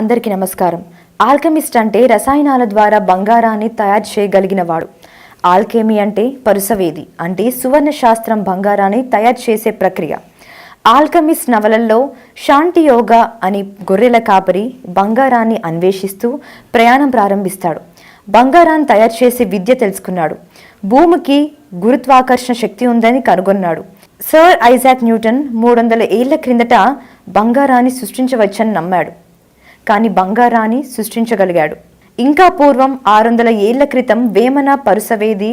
అందరికీ నమస్కారం. ఆల్కెమిస్ట్ అంటే రసాయనాల ద్వారా బంగారాన్ని తయారు చేయగలిగిన వాడు ఆల్కెమీ అంటే పరుసవేది అంటే సువర్ణ శాస్త్రం బంగారాన్ని తయారు చేసే ప్రక్రియ. ఆల్కెమిస్ట్ నవలల్లో శాంతి యోగా అని గొర్రెల కాపరి బంగారాన్ని అన్వేషిస్తూ ప్రయాణం ప్రారంభిస్తాడు. బంగారాన్ని తయారు చేసే విద్య తెలుసుకున్నాడు. భూమికి గురుత్వాకర్షణ శక్తి ఉందని కనుగొన్నాడు. సర్ ఐజాక్ న్యూటన్ మూడు వందల ఏళ్ళ క్రిందట బంగారాన్ని సృష్టించవచ్చని నమ్మాడు. కానీ బంగారాన్ని సృష్టించగలిగాడు. ఇంకా పూర్వం ఆరు వందల ఏళ్ళ క్రితం వేమన పరుసవేది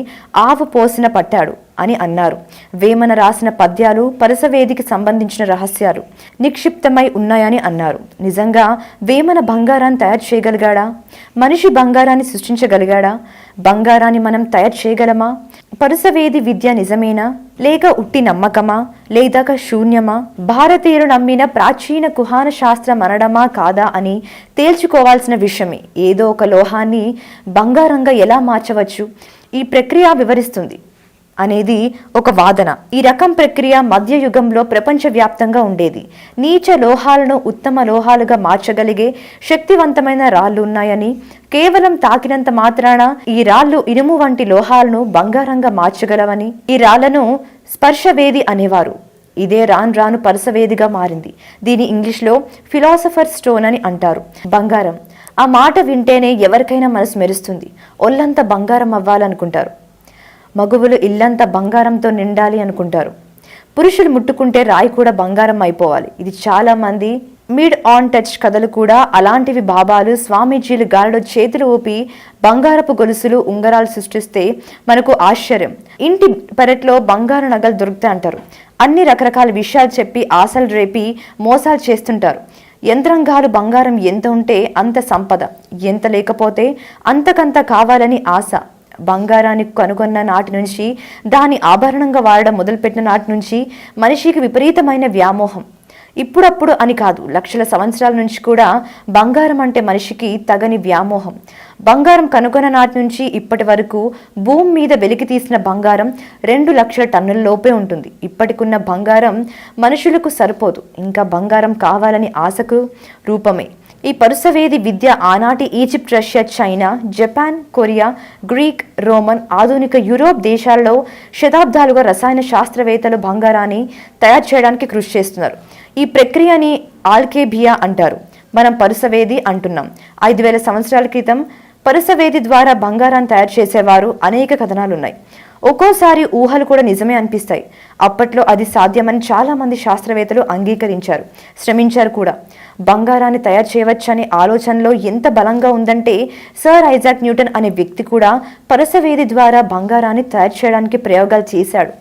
ఆవు పోసిన పట్టాడు అని అన్నారు. వేమన రాసిన పద్యాలు పరుసవేదికి సంబంధించిన రహస్యాలు నిక్షిప్తమై ఉన్నాయని అన్నారు. నిజంగా వేమన బంగారాన్ని తయారు చేయగలిగాడా? మనిషి బంగారాన్ని సృష్టించగలిగాడా? బంగారాన్ని మనం తయారు చేయగలమా? పరుసవేది విద్య నిజమేనా? లేక ఉట్టి నమ్మకమా? లేదాక శూన్యమా? భారతీయులు నమ్మిన ప్రాచీన కుహాన శాస్త్రం అనడమా కాదా అని తేల్చుకోవాల్సిన విషయమే. ఏదో ఒక లోహాన్ని బంగారంగా ఎలా మార్చవచ్చు? ఈ ప్రక్రియ వివరిస్తుంది. అనేది ఒక వాదన. ఈ రకం ప్రక్రియ మధ్యయుగంలో ప్రపంచవ్యాప్తంగా ఉండేది. నీచ లోహాలను ఉత్తమ లోహాలుగా మార్చగలిగే శక్తివంతమైన రాళ్ళు ఉన్నాయని కేవలం తాకినంత మాత్రాన ఈ రాళ్ళు ఇనుము వంటి లోహాలను బంగారంగా మార్చగలవని ఈ రాళ్ళను స్పర్శవేది అనేవారు. ఇదే రాను రాను పరసవేదిగా మారింది. దీని ఇంగ్లీష్లో ఫిలాసఫర్ స్టోన్ అని అంటారు. బంగారం. ఆ మాట వింటేనే ఎవరికైనా మనసు మెరుస్తుంది. ఒళ్ళంతా బంగారం అవ్వాలనుకుంటారు. మగువులు ఇల్లంతా బంగారంతో నిండాలి అనుకుంటారు. పురుషులు ముట్టుకుంటే రాయి కూడా బంగారం అయిపోవాలి. ఇది చాలామంది మిడ్ ఆన్ టచ్ కథలు కూడా. అలాంటివి బాబాలు స్వామీజీలు గాలిలో చేతులు ఊపి బంగారపు గొలుసులు ఉంగరాలు సృష్టిస్తే మనకు ఆశ్చర్యం. ఇంటి పెరట్లో బంగారు నగలు దొరుకుతాయి అంటారు. అన్ని రకరకాల విషయాలు చెప్పి ఆశలు రేపి మోసాలు చేస్తుంటారు. యంత్రంగాలు బంగారం ఎంత ఉంటే అంత సంపద. ఎంత లేకపోతే అంతకంత కావాలని ఆశ. బంగారాన్ని కనుగొన్న నాటి నుంచి దాని ఆభరణంగా వాడడం మొదలుపెట్టిన నాటి నుంచి మనిషికి విపరీతమైన వ్యామోహం. ఇప్పుడప్పుడు అని కాదు లక్షల సంవత్సరాల నుంచి కూడా బంగారం అంటే మనిషికి తగని వ్యామోహం. బంగారం కనుగొన్న నాటి నుంచి ఇప్పటి వరకు భూమి మీద వెలికి తీసిన బంగారం రెండు లక్షల టన్నుల లోపే ఉంటుంది. ఇప్పటికున్న బంగారం మనుషులకు సరిపోదు. ఇంకా బంగారం కావాలని ఆశకు రూపమే. ఈ పరుసవేది విద్య ఆనాటి Egypt Russia China Japan Korea Greek Roman ఆధునిక యూరోప్ దేశాలలో శతాబ్దాలుగా రసాయన శాస్త్రవేత్తలు బంగారాన్ని తయారు చేయడానికి కృషి చేస్తున్నారు. ఈ ప్రక్రియని ఆల్కేబియా అంటారు. మనం పరుసవేది అంటున్నాం. ఐదు వేల సంవత్సరాల క్రితం పరుసవేది ద్వారా బంగారాన్ని తయారు చేసేవారు అనేక కథనాలు ఉన్నాయి ఒక్కోసారి ఊహలు కూడా నిజమే అనిపిస్తాయి. అప్పట్లో అది సాధ్యమని చాలామంది శాస్త్రవేత్తలు అంగీకరించారు. శ్రమించారు కూడా. బంగారాన్ని తయారు చేయవచ్చనే ఆలోచనలో ఎంత బలంగా ఉందంటే సర్ ఐజాక్ న్యూటన్ అనే వ్యక్తి కూడా పరసవేది ద్వారా బంగారాన్ని తయారు చేయడానికి ప్రయోగాలు చేశాడు.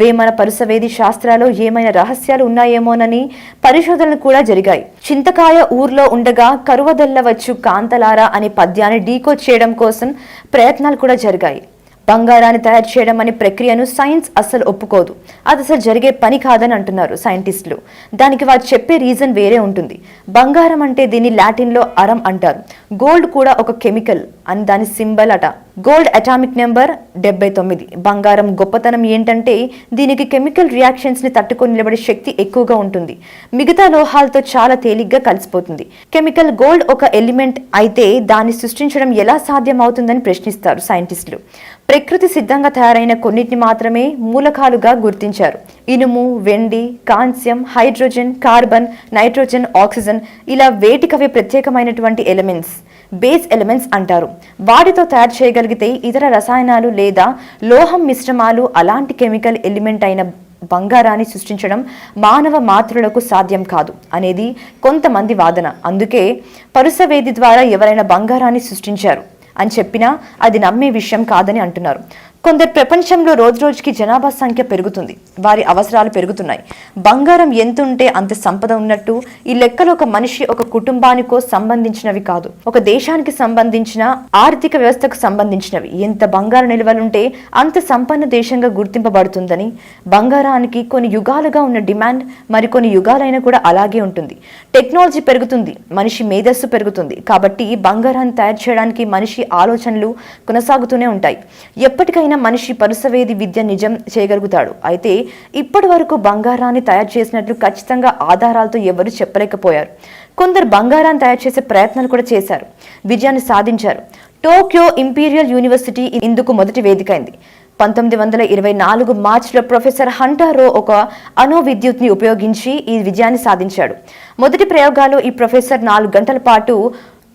వేమన పరుసవేది శాస్త్రాలు ఏమైనా రహస్యాలు ఉన్నాయేమోనని పరిశోధనలు కూడా జరిగాయి. చింతకాయ ఊర్లో ఉండగా కరువదల్లవచ్చు కాంతలారా అనే పద్యాన్ని డీకోడ్ చేయడం కోసం ప్రయత్నాలు కూడా జరిగాయి. బంగారాన్ని తయారు చేయడం అనే ప్రక్రియను సైన్స్ అస్సలు ఒప్పుకోదు. అది అసలు జరిగే పని కాదని అంటున్నారు సైంటిస్టులు. దానికి వారు చెప్పే రీజన్ వేరే ఉంటుంది. బంగారం అంటే దీన్ని లాటిన్లో అరం అంటారు. గోల్డ్ కూడా ఒక కెమికల్ అని దాని సింబల్ అట. గోల్డ్ అటామిక్ నెంబర్ డెబ్బై తొమ్మిది. బంగారం గొప్పతనం ఏంటంటే దీనికి కెమికల్ రియాక్షన్స్ని తట్టుకొని నిలబడే శక్తి ఎక్కువగా ఉంటుంది. మిగతా లోహాలతో చాలా తేలిగ్గా కలిసిపోతుంది. కెమికల్ గోల్డ్ ఒక ఎలిమెంట్ అయితే దాన్ని సృష్టించడం ఎలా సాధ్యం అవుతుందని ప్రశ్నిస్తారు సైంటిస్టులు. ప్రకృతి సిద్ధంగా తయారైన కొన్నిటిని మాత్రమే మూలకాలుగా గుర్తించారు. ఇనుము వెండి calcium hydrogen carbon nitrogen oxygen ఇలా వేటికవే ప్రత్యేకమైనటువంటి ఎలిమెంట్స్ బేస్ ఎలిమెంట్స్ అంటారు. వాటితో తయారు చేయగలిగితే ఇతర రసాయనాలు లేదా లోహం మిశ్రమాలు అలాంటి కెమికల్ ఎలిమెంట్ అయిన బంగారాన్ని సృష్టించడం మానవ మాతృలకు సాధ్యం కాదు అనేది కొంతమంది వాదన. అందుకే పరుసవేది ద్వారా ఎవరైనా బంగారాన్ని సృష్టించారు. అని చెప్పినా అది నమ్మే విషయం కాదని అంటున్నారు. కొందరు ప్రపంచంలో రోజు రోజుకి జనాభా సంఖ్య పెరుగుతుంది. వారి అవసరాలు పెరుగుతున్నాయి. బంగారం ఎంత ఉంటే అంత సంపద ఉన్నట్టు ఈ లెక్కలు ఒక మనిషి ఒక కుటుంబానికో సంబంధించినవి కాదు. ఒక దేశానికి సంబంధించిన ఆర్థిక వ్యవస్థకు సంబంధించినవి. ఎంత బంగారు నిల్వలుంటే అంత సంపన్న దేశంగా గుర్తింపబడుతుందని. బంగారానికి కొన్ని యుగాలుగా ఉన్న డిమాండ్ మరికొన్ని యుగాలైనా కూడా అలాగే ఉంటుంది. టెక్నాలజీ పెరుగుతుంది. మనిషి మేధస్సు పెరుగుతుంది. కాబట్టి బంగారాన్ని తయారు చేయడానికి మనిషి ఆలోచనలు కొనసాగుతూనే ఉంటాయి. ఎప్పటికైనా ఎవరైనా మనిషి పరుసవేది విద్య నిజం చేయగలుగుతాడు. అయితే ఇప్పటి వరకు బంగారాన్ని తయారు చేసినట్లు ఖచ్చితంగా ఆధారాలతో ఎవరు చెప్పలేకపోయారు. కొందరు బంగారాన్ని తయారు చేసే ప్రయత్నాలు కూడా చేశారు. విజయాన్ని సాధించారు. టోక్యో ఇంపీరియల్ యూనివర్సిటీ ఇందుకు మొదటి వేదిక అయింది పంతొమ్మిది వందల ఇరవై నాలుగు మార్చిలో ప్రొఫెసర్ హంటారో ఒక అణు విద్యుత్ని ఉపయోగించి ఈ విజయాన్ని సాధించాడు. మొదటి ప్రయోగాలు ఈ ప్రొఫెసర్ నాలుగు గంటల పాటు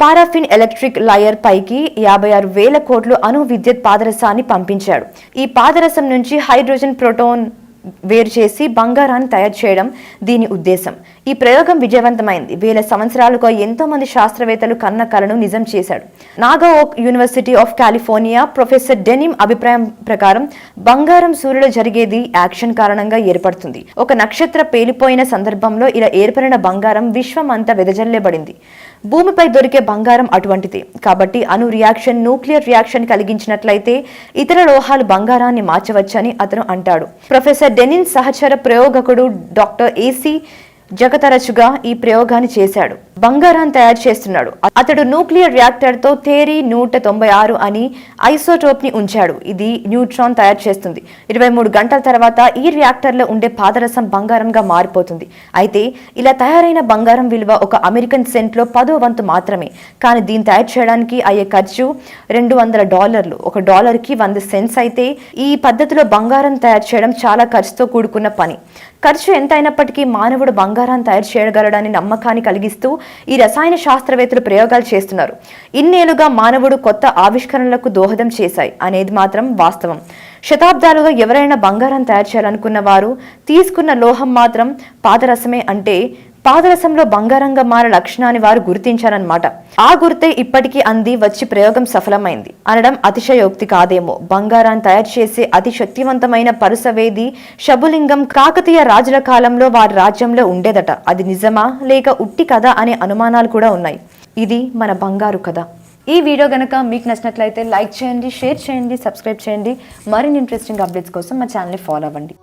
పారాఫిన్ ఎలక్ట్రిక్ లయర్ పైకి యాభై ఆరు వేల కోట్లు అణు విద్యుత్ పాదరసాన్ని పంపించాడు. ఈ పాదరసం నుంచి హైడ్రోజన్ ప్రోటోన్ వేరు చేసి బంగారాన్ని తయారు చేయడం దీని ఉద్దేశం. ఈ ప్రయోగం విజయవంతమైంది. వేల సంవత్సరాలుగా ఎంతో మంది శాస్త్రవేత్తలు కన్న కలను నిజం చేశాడు. Nagaoka university of California professor denim అభిప్రాయం ప్రకారం బంగారం సూర్యుడు జరిగేది యాక్షన్ కారణంగా ఏర్పడుతుంది. ఒక నక్షత్ర పేలిపోయిన సందర్భంలో ఇలా ఏర్పడిన బంగారం విశ్వం అంతా వెదజల్లేబడింది. భూమిపై దొరికే బంగారం అటువంటిది. కాబట్టి అణు రియాక్షన్ న్యూక్లియర్ రియాక్షన్ కలిగించినట్లయితే ఇతర లోహాలు బంగారాన్ని మార్చవచ్చని అతను అంటాడు. ప్రొఫెసర్ డెనిన్ సహచర ప్రయోగకుడు డాక్టర్ ఏసీ జగతరచుగా ఈ ప్రయోగాన్ని చేశాడు. బంగారాన్ని తయారు చేస్తున్నాడు. అతడు న్యూక్లియర్ రియాక్టర్తో తేరీ నూట తొంభై ఆరు అని ఐసోటోప్ని ఉంచాడు. ఇది న్యూట్రాన్ తయారు చేస్తుంది. ఇరవై మూడు గంటల తర్వాత ఈ రియాక్టర్లో ఉండే పాదరసం బంగారంగా మారిపోతుంది. అయితే ఇలా తయారైన బంగారం విలువ ఒక అమెరికన్ సెంట్లో పదో వంతు మాత్రమే. కానీ దీన్ని తయారు చేయడానికి అయ్యే ఖర్చు రెండు వందల డాలర్లు. ఒక డాలర్కి వంద సెంట్స్ అయితే ఈ పద్ధతిలో బంగారం తయారు చేయడం చాలా ఖర్చుతో కూడుకున్న పని. ఖర్చు ఎంత అయినప్పటికీ మానవుడు బంగారాన్ని తయారు చేయగలడని నమ్మకాన్ని కలిగిస్తూ ఈ రసాయన శాస్త్రవేత్తలు ప్రయోగాలు చేస్తున్నారు. ఇన్నేళ్ళుగా మానవుడు కొత్త ఆవిష్కరణలకు దోహదం చేశాయి అనేది మాత్రం వాస్తవం. శతాబ్దాలుగా ఎవరైనా బంగారం తయారు చేయాలనుకున్న వారు తీసుకున్న లోహం మాత్రం పాదరసమే అంటే పాదరసంలో బంగారంగా మారే లక్షణాన్ని వారు గుర్తించారన్నమాట. ఆ గుర్తే ఇప్పటికీ అంది వచ్చి ప్రయోగం సఫలమైంది. అనడం అతిశయోక్తి కాదేమో. బంగారాన్ని తయారు చేసే అతి శక్తివంతమైన పరుసవేది శబులింగం కాకతీయ రాజుల కాలంలో వారి రాజ్యంలో ఉండేదట. అది నిజమా లేక ఉట్టి కథ అనే అనుమానాలు కూడా ఉన్నాయి. ఇది మన బంగారు కథ. ఈ వీడియో గనక మీకు నచ్చినట్లయితే లైక్ చేయండి షేర్ చేయండి సబ్స్క్రైబ్ చేయండి. మరిన్ని ఇంట్రెస్టింగ్ అప్డేట్స్ కోసం మా ఛానల్ని ఫాలో అవ్వండి.